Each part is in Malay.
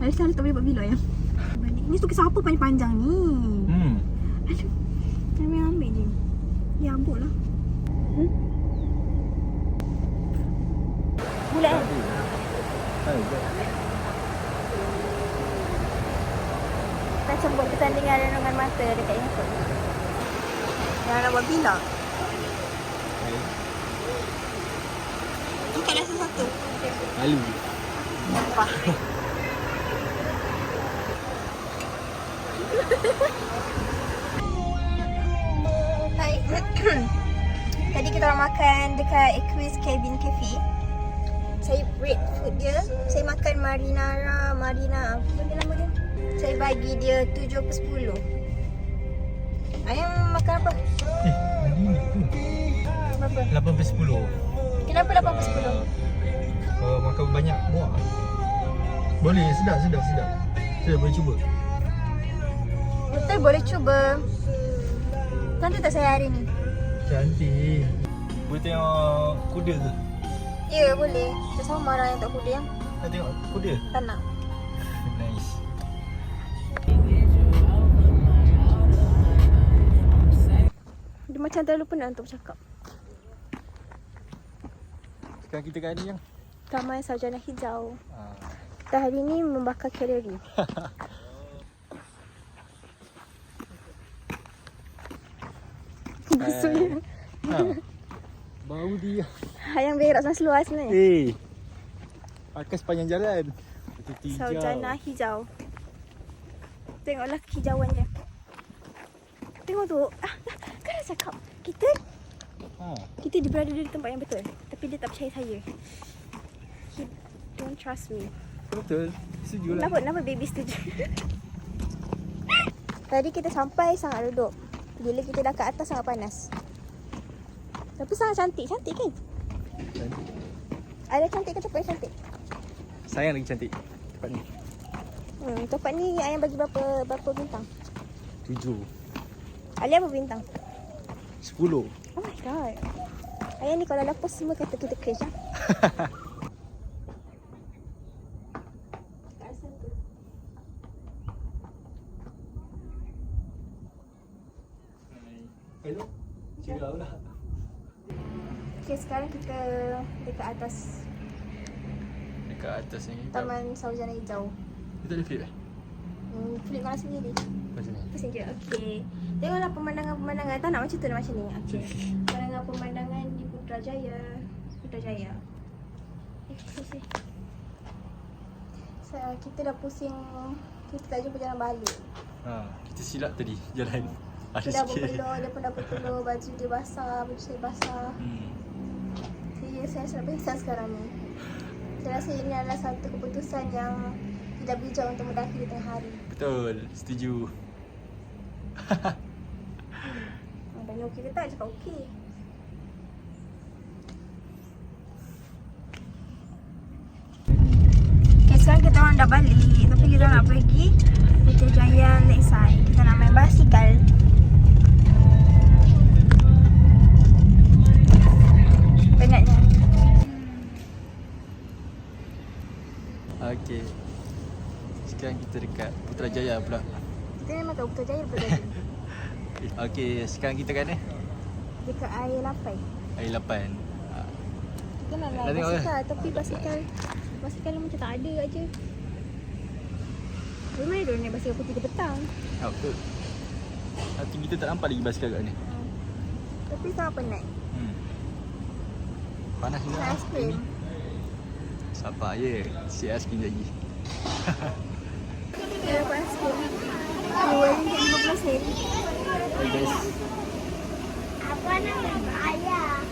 Ayla selalu tak boleh buat vlog ya. Balik. Ni suka siapa panjang-panjang ni? Hmm. Aduh. Jangan ambil je. Ya ambuk lah. Hmm? Bulat kan? Kita macam buat pertandingan renungan mata dekat handphone. Yang nak buat vlog. Angkat dah satu-satu. Lalu. Apa? Hai. Tadi kita orang makan dekat Equus Cabin Cafe. Saya rate food dia. Saya makan marinara, marina, apa dia nama dia? Saya bagi dia 7 per 10. Ayam makan apa? Eh, tu. Berapa? 8 per 10. Kenapa 8 per 10? Uh, makan banyak buah. Boleh, sedap, sedap, sedap. Sedap, boleh cuba. Betul boleh cuba. Cantik tak saya hari ni? Cantik. Boleh tengok kuda ke? Ya boleh. Kita sama marah yang tak kuda yang Nak tengok kuda? tak nak. nice. Dia macam terlalu penat untuk bercakap. Sekarang kita kat ni yang. Taman Sarjana Hijau. Ah. Kita hari ni membakar kalori. Maksudnya Ha. Bau dia. Yang berak sana seluar sebenarnya. Eh. Pakai sepanjang jalan. Hijau. Sarjana Hijau. Tengoklah kehijauannya. Tengok tu. Ah, kan dah cakap. Kita Ha. kita berada di tempat yang betul. Tapi dia tak percaya saya. He don't trust me. Betul. Setuju lah. Kenapa, kenapa baby setuju? Tadi kita sampai sangat duduk. Bila kita dah kat atas sangat panas. Tapi sangat cantik. Cantik kan? Cantik. Ada cantik ke tempat cantik? Sayang lagi cantik. Tempat ni. Hmm, tempat ni ayah bagi berapa berapa bintang? Tujuh. Alia berapa bintang? Sepuluh. Oh my god. Ayah ni kalau lapar semua kata kita crash ah. Hello. Cerah pula. Okay, sekarang kita dekat atas Dekat atas ni. Taman Sarjana Hijau. Kita ada flip eh? Hmm, flip mana sendiri. Macam ni. Pusing je. Okey. Tengoklah pemandangan-pemandangan. Tak nak macam tu nak macam ni. Okey. Pemandangan-pemandangan di Putrajaya. Putrajaya. Eh, pusing. So, kita dah pusing. Kita tak jumpa jalan balik. Ha, kita silap tadi jalan. Ada Kita dah sikit. berpeluh, dia pun dah berpeluh. Baju dia basah, baju saya basah. Hmm. Saya, saya rasa pingsan sekarang ni. Saya rasa ini adalah satu keputusan yang tidak bijak untuk mendaki di tengah hari. Betul. Setuju. Tanya okey ke tak? Cakap okey. Okay, sekarang kita orang dah balik Tapi kita nak pergi Putrajaya Lakeside Kita nak main basikal Penatnya Okey. Sekarang kita dekat Putrajaya pula. Kita memang kat Putrajaya Putrajaya Okey, sekarang kita kat ni. Dekat air lapai Air 8. Ha. Kita nak naik tengok basikal Tapi basikal Basikal macam tak ada aja Dari mana dia naik basikal pukul 3 petang Ha, betul. Nanti kita tak nampak lagi basikal kat ni. Tapi sangat penat Hmm. Panas juga. Nak aiskrim ni. Sabar je. Si aiskrim lagi. Kita dapat aiskrim Dua ringgit lima belas sen Hey guys. Apa nama ayah?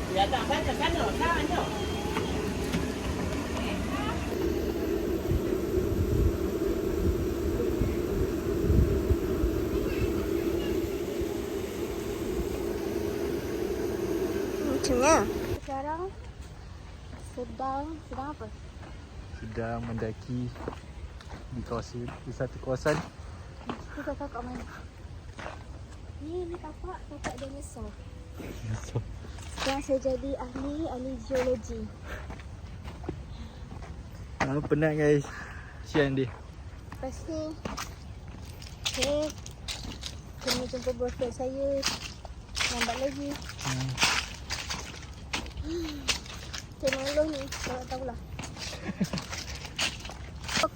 Macamnya Sekarang Sedang Sedang apa? Sedang mendaki di kawasan di satu kawasan Kita kakak mana? Ni ni tapak Tapak dinosaur Sekarang saya jadi ahli, ahli geologi. Ah, penat guys. Sian dia. Lepas ni, saya kena jumpa boyfriend saya. Lambat lagi. Hmm. Saya malu ni, tak tahulah. Ah,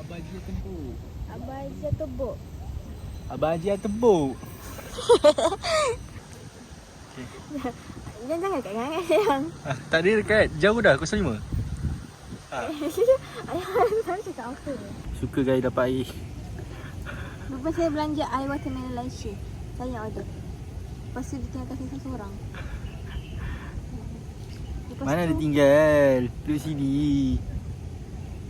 Abah Haji tebuk. Abah Aizah tebuk. Abah Haji tebuk. Jangan jangan kat jangan sayang. Ah, tak ada dekat. Jauh dah 05. Ayah cakap apa? Suka guys dapat air. Lepas saya belanja air watermelon Malaysia. Saya order. Lepas tu dia tinggalkan saya seorang. Lepas Mana tu, dia tinggal? Duduk sini.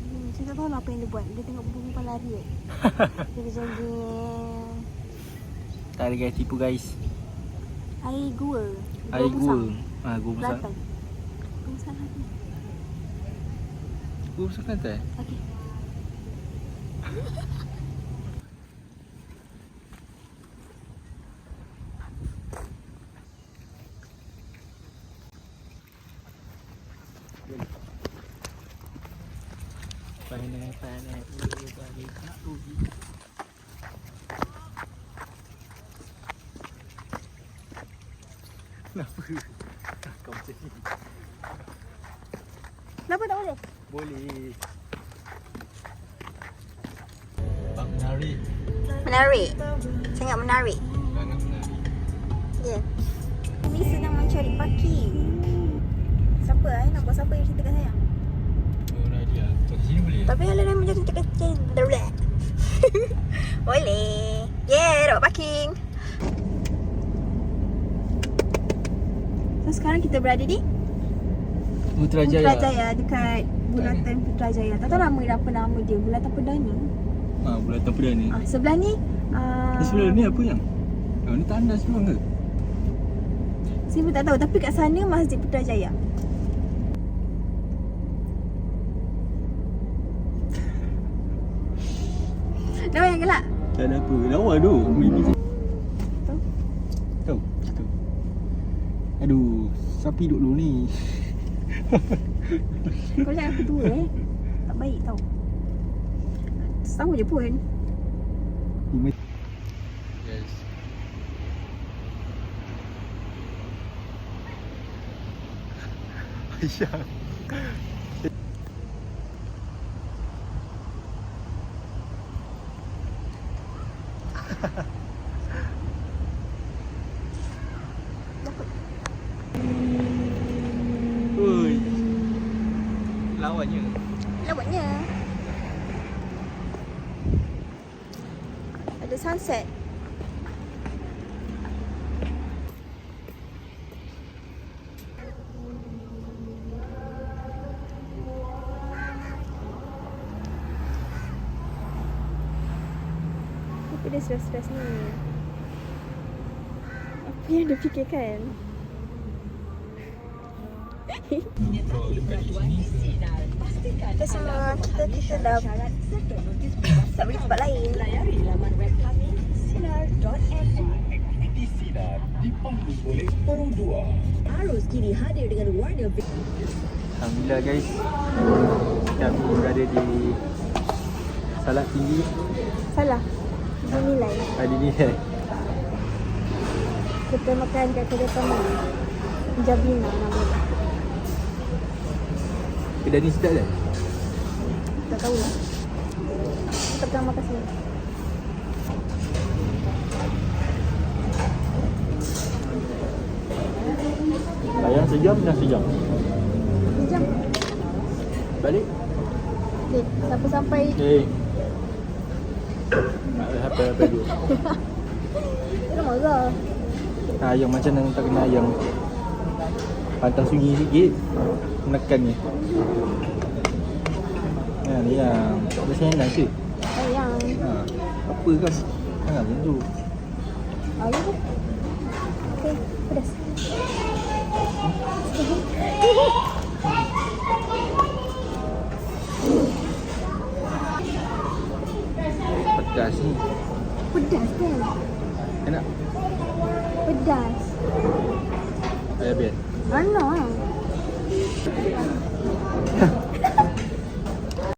Hmm, saya tak tahu lah apa yang dia buat. Dia tengok perempuan lari. eh. Dia jogging. Tak ada guys tipu guys. Air gua. Air gua. Ah, gua besar. Gua besar lagi. Gua besar Kelantan. Okey. Balik. Kenapa? Kau macam ni. Kenapa tak boleh? Boleh. Bang menarik. Menarik. Sangat menarik. Sangat menarik. Ya. Yeah. Kami sedang mencari parking. Siapa eh? Nak buat siapa yang cerita kat saya? Oh, Nadia. Kau di sini boleh? Tapi kalau dah menjadi cerita kat saya. Boleh. Yeah, dapat parking. So sekarang kita berada di Putrajaya. Putrajaya dekat Bulatan Putrajaya. Tak tahu nama dia apa nama dia. Bulatan Perdana. Ha, bulatan perdana. Ah, sebelah ni uh, sebelah ni apa yang? Oh, ni tandas semua ke? Saya pun tak tahu tapi kat sana Masjid Putrajaya. Nama yang gelak. Tak ada apa. Lawa tu. Tahu. Tahu. Aduh, sapi duduk dulu ni. Kau jangan aku tua eh. Tak baik tau. Tahu je pun. Yes. Aisyah. Lawanya. Lawaknya. Ada sunset. Apa dia stress-stress ni? Apa yang dia fikirkan? Kita semua kita kita dah tak boleh tempat lain. Arus kini hadir dengan warna Alhamdulillah guys Kami berada di Salat tinggi Salah. Dia nilai. Ada ni kan Kita makan kat kedai taman. Jabina nama dia. Kedai ni sedap kan? Tak tahu lah. Kita pernah makan sini. Ayam sejam dah sejam Sejam. Balik Okay, siapa sampai Eh Tak ada apa-apa dulu Dia marah. Ayam macam mana tak kena ayam Pantang sunyi sikit Menekan ni Ha ni yang Biasanya enak ke? Sayang. Ha Apa kan? Ha macam tu ya ke? Okay, pedas.